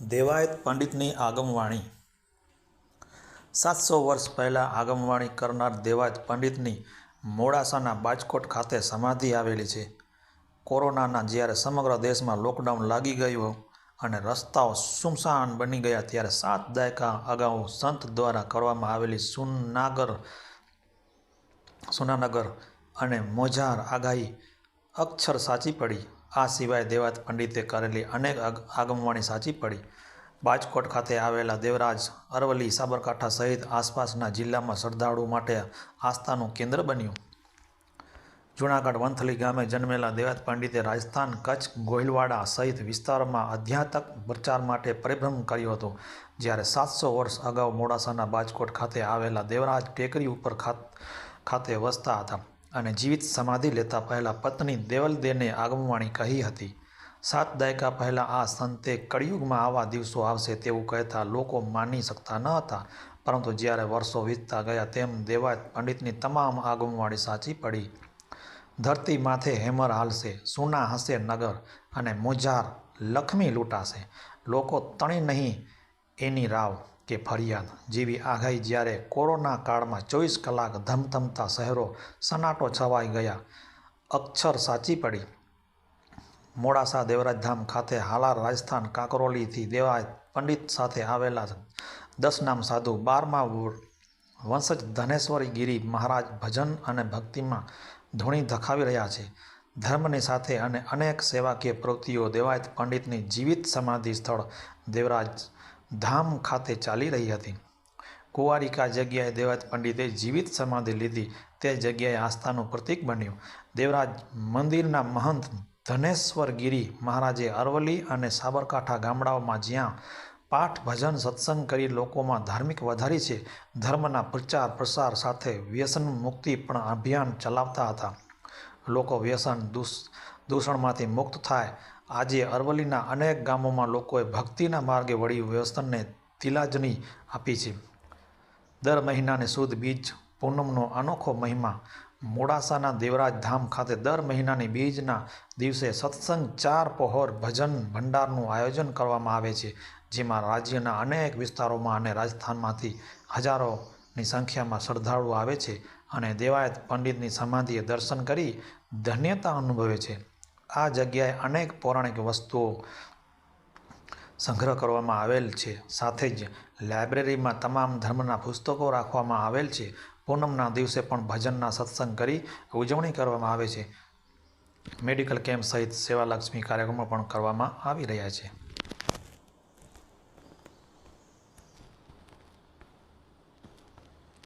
દેવાયત પંડિતની આગમવાણી. સાતસો વર્ષ પહેલાં આગમવાણી કરનાર દેવાયત પંડિતની મોડાસાના બાજકોટ ખાતે સમાધિ આવેલી છે. કોરોનાના જ્યારે સમગ્ર દેશમાં લોકડાઉન લાગી ગયું અને રસ્તાઓ સુમસાન બની ગયા ત્યારે સાત દાયકા અગાઉ સંત દ્વારા કરવામાં આવેલી સુનાગર, સુનાનગર અને મોજાર આગાહી અક્ષર સાચી પડી. આ સિવાય દેવાત પંડિતે કરેલી અનેક આગમવાણી સાચી પડી. બાજકોટ ખાતે આવેલા દેવરાજ અરવલ્લી સાબરકાંઠા સહિત આસપાસના જિલ્લામાં શ્રદ્ધાળુ માટે આસ્થાનું કેન્દ્ર બન્યું. જૂનાગઢ વંથલી ગામે જન્મેલા દેવાત પંડિતે રાજસ્થાન કચ્છ ગોહિલવાડા સહિત વિસ્તારોમાં અધ્યાત્મક પ્રચાર માટે પરિભ્રમ કર્યું હતું. જ્યારે સાતસો વર્ષ અગાઉ મોડાસાના બાજકોટ ખાતે આવેલા દેવરાજ ટેકરી ઉપર ખાતે વસતા હતા. અને જીવિત સમાધિ લેતા પહેલાં પત્ની દેવલદેને આગમવાણી કહી હતી, સાત દાયકા પહેલાં આ સંતે કળિયુગમાં આવા દિવસો આવશે તેવું કહેતા લોકો માની શકતા ન હતા, પરંતુ જ્યારે વર્ષો વીતતા ગયા તેમ દેવાયત પંડિતની તમામ આગમવાણી સાચી પડી. ધરતી માથે હેમર હાલશે, સુના હશે નગર અને મોજાર લક્ષ્મી લૂંટાશે. લોકો તણી નહીં એની રાવ કે ફરિયાદ, જેવી આગાહી જ્યારે કોરોના કાળમાં ચોવીસ કલાક ધમધમતા શહેરો સનાટો છવાઈ ગયા. અક્ષર સાચી પડી. મોડાસા દેવરાજધામ ખાતે હાલાર રાજસ્થાન કાકરોલીથી દેવાય પંડિત સાથે આવેલા દસનામ સાધુ બારમા વંશજ ધનેશ્વરી ગિરી મહારાજ ભજન અને ભક્તિમાં ધૂણી ધખાવી રહ્યા છે. ધર્મની સાથે અને અનેક સેવાકીય પ્રવૃત્તિઓ દેવાયત પંડિતની જીવિત સમાધિ સ્થળ દેવરાજ ધામ ખાતે ચાલી રહી હતી. કુંવારિકા જગ્યાએ દેવરાજ પંડિતે જીવિત સમાધિ લીધી. તે જગ્યાએ આસ્થાનું પ્રતીક બન્યું. દેવરાજ મંદિરના મહંત ધનેશ્વર ગિરી મહારાજે અરવલ્લી અને સાબરકાંઠા ગામડાઓમાં જ્યાં પાઠ, ભજન, સત્સંગ કરી લોકોમાં ધાર્મિક વધારી છે, ધર્મના પ્રચાર, પ્રસાર સાથે વ્યસન મુક્તિ પણ અભિયાન ચલાવતા હતા. લોકો વ્યસન દૂષણમાંથી મુક્ત થાય. આજે અરવલ્લીના અનેક ગામોમાં લોકોએ ભક્તિના માર્ગે વળી વ્યસનને તિલાજની આપી છે. દર મહિનાની સુદ બીજ પૂનમનો અનોખો મહિમા. મોડાસાના દેવરાજ ધામ ખાતે દર મહિનાની બીજના દિવસે સત્સંગ ચાર પહોર ભજન ભંડારનું આયોજન કરવામાં આવે છે, જેમાં રાજ્યના અનેક વિસ્તારોમાં અને રાજસ્થાનમાંથી હજારોની સંખ્યામાં શ્રદ્ધાળુઓ આવે છે અને દેવાયત પંડિતની સમાધિએ દર્શન કરી ધન્યતા અનુભવે છે. આ જગ્યાએ અનેક પૌરાણિક વસ્તુઓ સંગ્રહ કરવામાં આવેલ છે. સાથે જ લાઇબ્રેરીમાં તમામ ધર્મના પુસ્તકો રાખવામાં આવેલ છે. પૂનમના દિવસે પણ ભજનના સત્સંગ કરી ઉજવણી કરવામાં આવે છે. મેડિકલ કેમ્પ સહિત સેવાલક્ષ્મી કાર્યક્રમો પણ કરવામાં આવી રહ્યા છે.